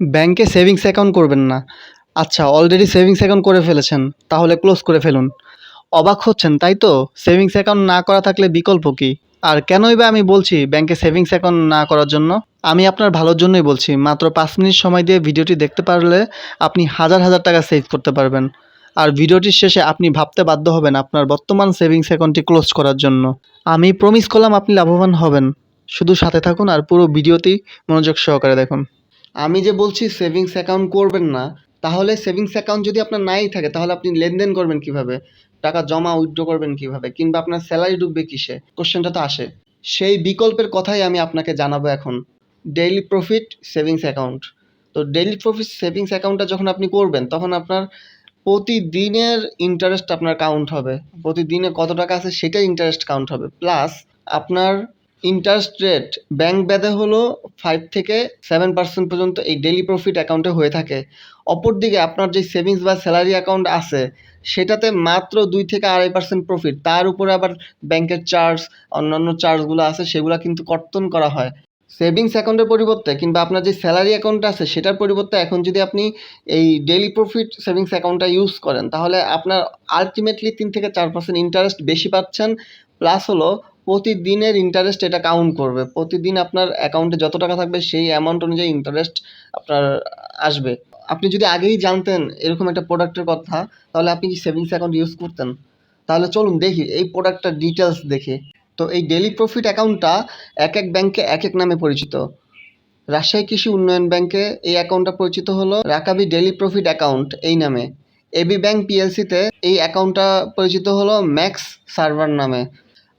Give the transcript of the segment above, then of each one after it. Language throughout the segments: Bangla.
ব্যাংকে সেভিংস অ্যাকাউন্ট করবেন না। আচ্ছা অলরেডি সেভিংস অ্যাকাউন্ট করে ফেলেছেন, তাহলে ক্লোজ করে ফেলুন। অবাক হচ্ছেন, তাই তো? সেভিংস অ্যাকাউন্ট না করা থাকলে বিকল্প কী? আর কেনই বা আমি বলছি ব্যাংকে সেভিংস অ্যাকাউন্ট না করার জন্য? আমি আপনার ভালোর জন্যই বলছি, মাত্র পাঁচ মিনিট সময় দিয়ে ভিডিওটি দেখতে পারলে আপনি হাজার হাজার টাকা সেভ করতে পারবেন। আর ভিডিওটির শেষে আপনি ভাবতে বাধ্য হবেন আপনার বর্তমান সেভিংস অ্যাকাউন্টটি ক্লোজ করার জন্য। আমি প্রমিস করলাম আপনি লাভবান হবেন। শুধু সাথে থাকুন আর পুরো ভিডিওটি মনোযোগ সহকারে দেখুন। আমি যে বলছি সেভিংস অ্যাকাউন্ট করবেন না, তাহলে সেভিংস অ্যাকাউন্ট যদি আপনার নাই থাকে, তাহলে আপনি লেনদেন করবেন কীভাবে? টাকা জমা উইথড্র করবেন কীভাবে? কিংবা আপনার স্যালারি ডুববে কিসে? কোশ্চেনটা তো আসে। সেই বিকল্পের কথাই আমি আপনাকে জানাব এখন। ডেইলি প্রফিট সেভিংস অ্যাকাউন্ট তো ডেইলি প্রফিট সেভিংস অ্যাকাউন্টটা যখন আপনি করবেন, তখন আপনার প্রতিদিনের ইন্টারেস্ট আপনার কাউন্ট হবে। প্রতিদিনে কত টাকা আছে সেটা ইন্টারেস্ট কাউন্ট হবে। প্লাস আপনার ইন্টারেস্ট রেট ব্যাংক ব্যাধে হলো ফাইভ থেকে সেভেন পার্সেন্ট পর্যন্ত এই ডেইলি প্রফিট অ্যাকাউন্টে হয়ে থাকে। অপরদিকে আপনার যে সেভিংস বা স্যালারি অ্যাকাউন্ট আছে, সেটাতে মাত্র দুই থেকে আড়াই পার্সেন্ট প্রফিট তার উপরে আবার ব্যাংকের চার্জ অন্যান্য চার্জগুলো আছে, সেগুলো কিন্তু কর্তন করা হয়। সেভিংস অ্যাকাউন্টের পরিবর্তে কিংবা আপনার যে স্যালারি অ্যাকাউন্ট আছে, সেটার পরিবর্তে এখন যদি আপনি এই ডেলি প্রফিট সেভিংস অ্যাকাউন্টটা ইউজ করেন, তাহলে আপনার আলটিমেটলি তিন থেকে চার পার্সেন্ট ইন্টারেস্ট বেশি পাচ্ছেন প্লাস হলো প্রতিদিনের ইন্টারেস্ট এটা কাউন্ট করবে। প্রতিদিন আপনার অ্যাকাউন্টে যত টাকা থাকবে, সেই অ্যামাউন্ট অনুযায়ী ইন্টারেস্ট আপনার আসবে। আপনি যদি আগেই জানতেন এরকম একটা প্রোডাক্টের কথা, তাহলে আপনি কি সেভিংস অ্যাকাউন্ট ইউজ করতেন। তাহলে চলুন দেখি, এই প্রোডাক্টটার ডিটেলস দেখি। তো এই ডেলি প্রফিট অ্যাকাউন্টটা এক এক ব্যাংকে এক এক নামে পরিচিত। রাজশাহী কৃষি উন্নয়ন ব্যাংকে এই অ্যাকাউন্টটা পরিচিত হলো। রাকাবি ডেলি প্রফিট অ্যাকাউন্ট এই নামে। এবি ব্যাংক পিএলসিতে এই অ্যাকাউন্টটা পরিচিত হলো ম্যাক্স সার্ভার নামে।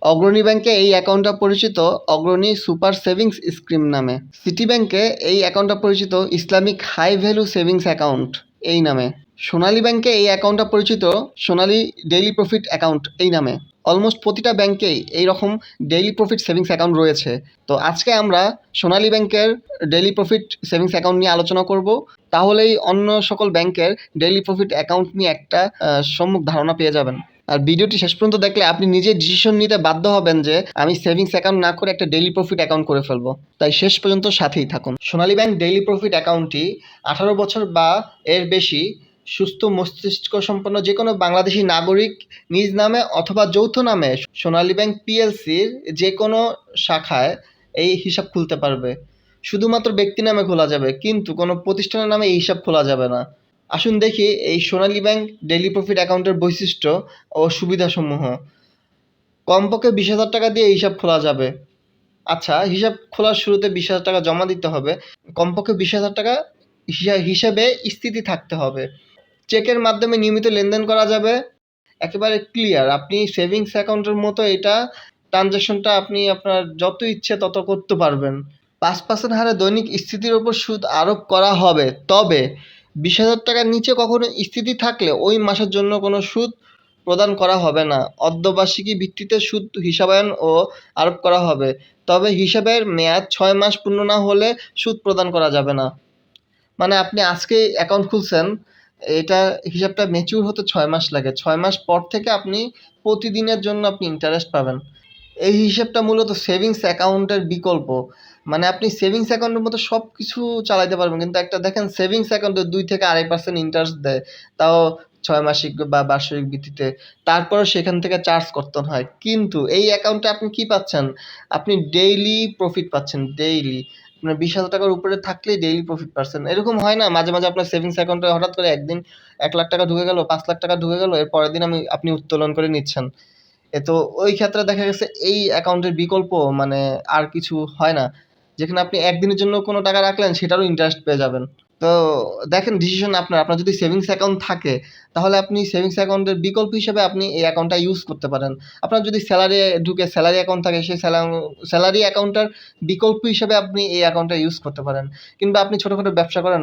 অগ্রণী ব্যাংকে এই অ্যাকাউন্টটা পরিচিত অগ্রণী সুপার সেভিংস স্কিম নামে। সিটি ব্যাংকে এই অ্যাকাউন্টটা পরিচিত Islamic high value savings account এই নামে। সোনালী ব্যাংকে এই অ্যাকাউন্টটা পরিচিত সোনালী ডেইলি প্রফিট অ্যাকাউন্ট এই নামে। অলমোস্ট প্রতিটা ব্যাংকেই এই রকম ডেইলি প্রফিট সেভিংস অ্যাকাউন্ট রয়েছে। তো আজকে আমরা সোনালী ব্যাংকের ডেইলি প্রফিট সেভিংস অ্যাকাউন্ট নিয়ে আলোচনা করব। তাহলেই অন্য সকল ব্যাংকের ডেইলি প্রফিট অ্যাকাউন্ট নিয়ে একটা সম্যক ধারণা পেয়ে যাবেন। আর ভিডিওটি শেষ পর্যন্ত দেখলে আপনি নিজে ডিসিশন নিতে বাধ্য হবেন যে আমি সেভিংস অ্যাকাউন্ট না করে একটা ডেইলি প্রফিট অ্যাকাউন্ট করে ফেলব। তাই শেষ পর্যন্ত সাথেই থাকুন। সোনালী ব্যাংক ডেইলি প্রফিট অ্যাকাউন্টটি আঠারো বছর বা এর বেশি সুস্থ মস্তিষ্ক সম্পন্ন যে কোনো বাংলাদেশি নাগরিক নিজ নামে অথবা যৌথ নামে সোনালী ব্যাংক পিএলসির যে কোনো শাখায় এই হিসাব খুলতে পারবে। শুধুমাত্র ব্যক্তি নামে খোলা যাবে, কিন্তু কোনো প্রতিষ্ঠানের নামে এই হিসাব খোলা যাবে না। আসুন দেখি এই সোনালী ব্যাংক ডেইলি প্রফিট অ্যাকাউন্টের বৈশিষ্ট্য ও সুবিধাসমূহ। কমপক্ষে বিশ হাজার টাকা দিয়ে হিসাব খোলা যাবে। আচ্ছা হিসাব খোলার শুরুতে বিশ হাজার টাকা জমা দিতে হবে। কমপক্ষে বিশ হাজার টাকা হিসা- হিসাবে স্থিতি থাকতে হবে। চেকের মাধ্যমে নিয়মিত লেনদেন করা যাবে। একেবারে ক্লিয়ার আপনি সেভিংস অ্যাকাউন্টের মতো এটা ট্রানজ্যাকশনটা আপনি আপনার যত ইচ্ছে তত করতে পারবেন। পাঁচ পার্সেন্ট হারে দৈনিক স্থিতির ওপর সুদ আরোপ করা হবে। তবে বিশ হাজার টাকার নিচে কখনো স্থিতি থাকলে ওই মাসের জন্য কোনো সুদ প্রদান করা হবে না। অর্ধবার্ষিকী ভিত্তিতে সুদ হিসাবায়ন ও আরোপ করা হবে। তবে হিসাবের মেয়াদ ছয় মাস পূর্ণ না হলে সুদ প্রদান করা যাবে না। মানে আপনি আজকে অ্যাকাউন্ট খুলছেন, এটা হিসাবটা ম্যাচিউর হতে ছয় মাস লাগে। ছয় মাস পর থেকে আপনি প্রতিদিনের জন্য আপনি ইন্টারেস্ট পাবেন। এই হিসেবটা মূলত সেভিংস অ্যাকাউন্টের বিকল্প। মানে আপনি সেভিংস অ্যাকাউন্টের মতো সব কিছু চালাইতে পারবেন, কিন্তু একটা দেখেন সেভিংস অ্যাকাউন্টে দুই থেকে আড়াই পার্সেন্ট ইন্টারেস্ট দেয়, তাও ছয় মাসিক বা বার্ষিক ভিত্তিতে। তারপরে সেখান থেকে চার্জ করতে হয়। কিন্তু এই অ্যাকাউন্টে আপনি কি পাচ্ছেন? আপনি ডেইলি প্রফিট পাচ্ছেন ডেইলি আপনার বিশ হাজার টাকার উপরে থাকলেই ডেইলি প্রফিট পাচ্ছেন। এরকম হয় না, মাঝে মাঝে আপনার সেভিংস অ্যাকাউন্টে হঠাৎ করে একদিন এক লাখ টাকা ঢুকে গেল, পাঁচ লাখ টাকা ঢুকে গেল, এর পরের দিন আমি, আপনি উত্তোলন করে নিচ্ছেন। তো ওই ক্ষেত্রে দেখা গেছে এই অ্যাকাউন্টের বিকল্প মানে আর কিছু হয় না। যেখানে আপনি একদিনের জন্য কোনো টাকা রাখলেন, সেটারও ইন্টারেস্ট পেয়ে যাবেন। তো দেখেন ডিসিশন আপনার। আপনার যদি সেভিংস অ্যাকাউন্ট থাকে, তাহলে আপনি সেভিংস অ্যাকাউন্টের বিকল্প হিসেবে আপনি এই অ্যাকাউন্টটা ইউজ করতে পারেন। আপনার যদি স্যালারি ঢুকে স্যালারি অ্যাকাউন্ট থাকে, সেই স্যালারি অ্যাকাউন্টটার বিকল্প হিসেবে আপনি এই অ্যাকাউন্টটা ইউজ করতে পারেন। কিংবা আপনি ছোটোখাটো ব্যবসা করেন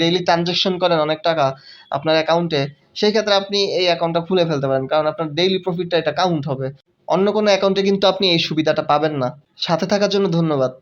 ডেইলি ট্রানজ্যাকশন করেন অনেক টাকা আপনার অ্যাকাউন্টে সেই ক্ষেত্রে আপনি এই অ্যাকাউন্টটা খুলে ফেলতে পারেন, কারণ আপনার ডেইলি প্রফিটটা এটা কাউন্ট হবে। অন্য কোনো অ্যাকাউন্টে কিন্তু আপনি এই সুবিধাটা পাবেন না। সাথে থাকার জন্য ধন্যবাদ।